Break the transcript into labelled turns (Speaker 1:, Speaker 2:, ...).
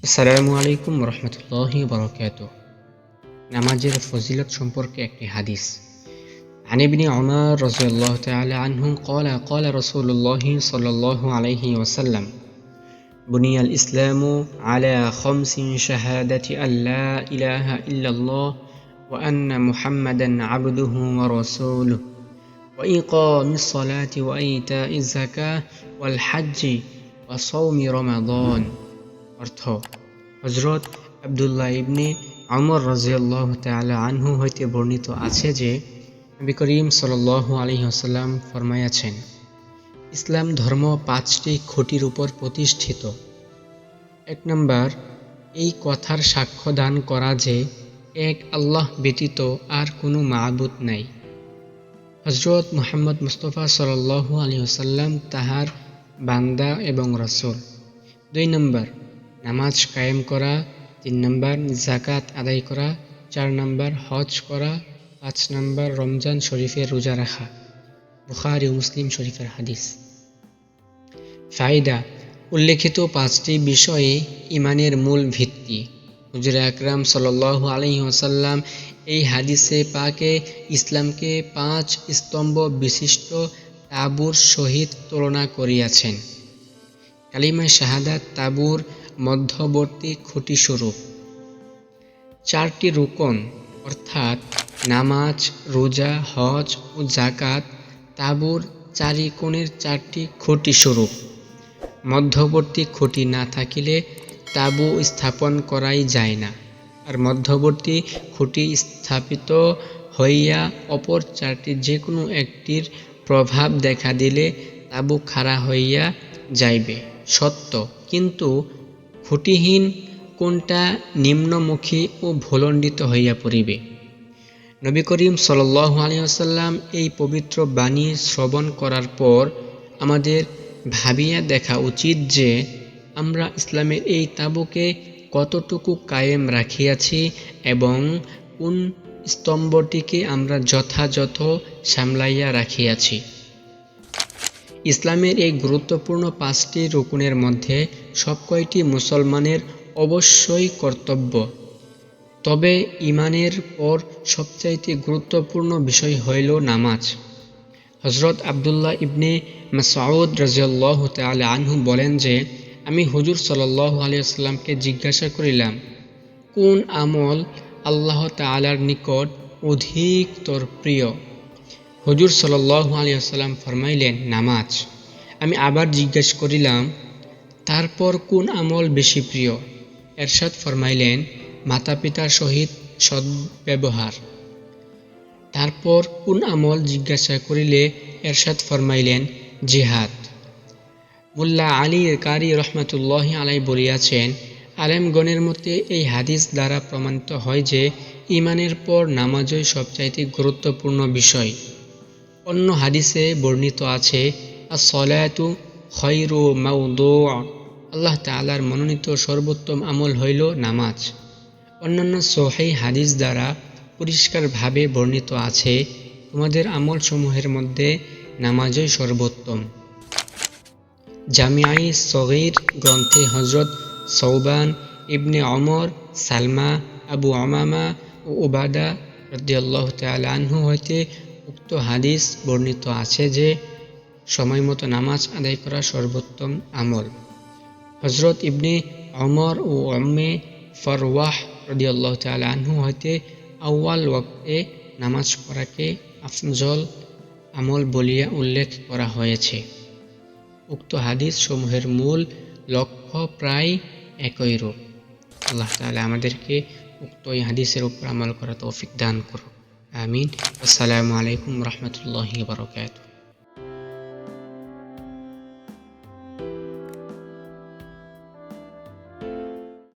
Speaker 1: আসসালামু আলাইকুম রহমতুল্লাহি বরকাত নামাজের ফজিলত সম্পর্কে একটি হাদিস عن ابن عمر رضي الله تعالى عنه قال قال رسول الله صلى الله عليه وسلم بني الإسلام على خمس شهادة أن لا إله إلا الله وأن محمدا عبده ورسوله وإقام الصلاة وإيتاء الزكاة والحج وصوم رمضان অর্থ। হজরত আবদুল্লাহ ইবনে আমর রাজিয়াল্লাহ তালা আনহু হইতে বর্ণিত আছে যে, নবী করিম সাল আলহি আসাল্লাম ফরমাইয়াছেন ইসলাম ধর্ম পাঁচটি খুঁটির উপর প্রতিষ্ঠিত। এক নম্বর, এই কথার সাক্ষ্য দান করা যে, এক আল্লাহ ব্যতীত আর কোনো মাহবুদ নাই। হজরত মোহাম্মদ মুস্তফা সাল্লু আলী আসাল্লাম তাহার বান্দা এবং রসুল। দুই নম্বর নামাজ কায়েম করা, তিন নম্বর জাকাত আদায় করা, চার নম্বর হজ করা, পাঁচ নম্বর রমজান শরীফের রোজা রাখা। বুখারি মুসলিম শরীফের হাদিস। ফায়দা, উল্লেখিত পাঁচটি বিষয়ে ইমানের মূল ভিত্তি। হুজুর আকরাম সাল আলহি আসাল্লাম এই হাদিসে পাকে ইসলামকে পাঁচ স্তম্ভ বিশিষ্ট তাবুর সহিত তুলনা করিয়াছেন। কালিমা শাহাদাত তাবুর মধ্যবর্তী খুঁটিস্বরূপ। চারটি রুকন, অর্থাৎ নামাজ, রোজা, হজ ও জাকাত তাবুর চারি কোণের চারটি খুঁটিস্বরূপ। মধ্যবর্তী খুঁটি না থাকিলে তাবু স্থাপন করাই যায় না, আর মধ্যবর্তী খুঁটি স্থাপিত হইয়া অপর চারটি যে কোনো একটির প্রভাব দেখা দিলে তাবু খাড়া হইয়া যাইবে। সত্য। কিন্তু খুঁটিহীন কোনটা নিম্নমুখী ও ভুলণ্ডিত হইয়া পড়িবে। নবী করিম সাল আলিয়াল্লাম এই পবিত্র বাণী শ্রবণ করার পর আমাদের ভাবিয়া দেখা উচিত যে আমরা ইসলামের এই তাবুকে কতটুকু কায়েম রাখিয়াছি এবং কোন স্তম্ভটিকে আমরা যথাযথ সামলাইয়া রাখিয়াছি। ইসলামের এই গুরুত্বপূর্ণ পাঁচটি রুকুনের মধ্যে সব কয়টি মুসলমানের অবশ্যই কর্তব্য। তবে ইমানের পর সবচাইতে গুরুত্বপূর্ণ বিষয় হইল নামাজ। হজরত আবদুল্লাহ ইবনে মাসাউদ রাজিয়াল্লাহ তাল আনহু বলেন যে, আমি হুজুর সাল্লাহ আলিয়াল্লামকে জিজ্ঞাসা করিলাম, কোন আমল আল্লাহ তালার নিকট অধিকতর প্রিয়? হুজুর সাল্লাহ আলিয়াল্লাম ফরমাইলেন, নামাজ। আমি আবার জিজ্ঞেস করিলাম তারপর কোন আমল বেশি প্রিয়? এরশাদ ফরমাইলেন মাতা পিতার সহিত সদ্ব্যবহার। তারপর কোন আমল জিজ্ঞাসা করিলে এরশাদ ফরমাইলেন, জেহাদ। মুল্লা আলী কারি রহমতুল্লাহ আলাই বলিয়াছেন, আলেমগণের মতে এই হাদিস দ্বারা প্রমাণিত হয় যে ইমানের পর নামাজই সবচাইতে গুরুত্বপূর্ণ বিষয়। অন্য হাদিসে বর্ণিত আছে আসলাতু খৈরু মাউদো আল্লাহ তালার মনোনীত সর্বোত্তম আমল হইল নামাজ। অন্যান্য সোহাই হাদিস দ্বারা পরিষ্কারভাবে বর্ণিত আছে, তোমাদের আমলসমূহের মধ্যে নামাজই সর্বোত্তম। জামিয়াই সগির গ্রন্থে হজরত সৌবান ইবনে অমর সালমা, আবু আমামা ও ওবাদা রদিয়াল্লাহ আনহু হইতে উক্ত হাদিস বর্ণিত আছে যে সময় মতো নামাজ আদায় করা সর্বোত্তম আমল। হজরত ইবনে অমর ও অম্মে ফরওয়াহ রদিয়াল্লাহ তালহু হইতে আউয়াল ওয়াক্তে নামাজ পড়াকে আফজল আমল বলিয়া উল্লেখ করা হয়েছে। উক্ত হাদিস সমূহের মূল লক্ষ্য প্রায় একই রূপ। আল্লাহ তালা আমাদেরকে উক্ত এই হাদিসের উপর আমল করা তৌফিক দান করুক। আমিন। আসসালামু আলাইকুম রহমতুল্লাহি বারকাতুহ।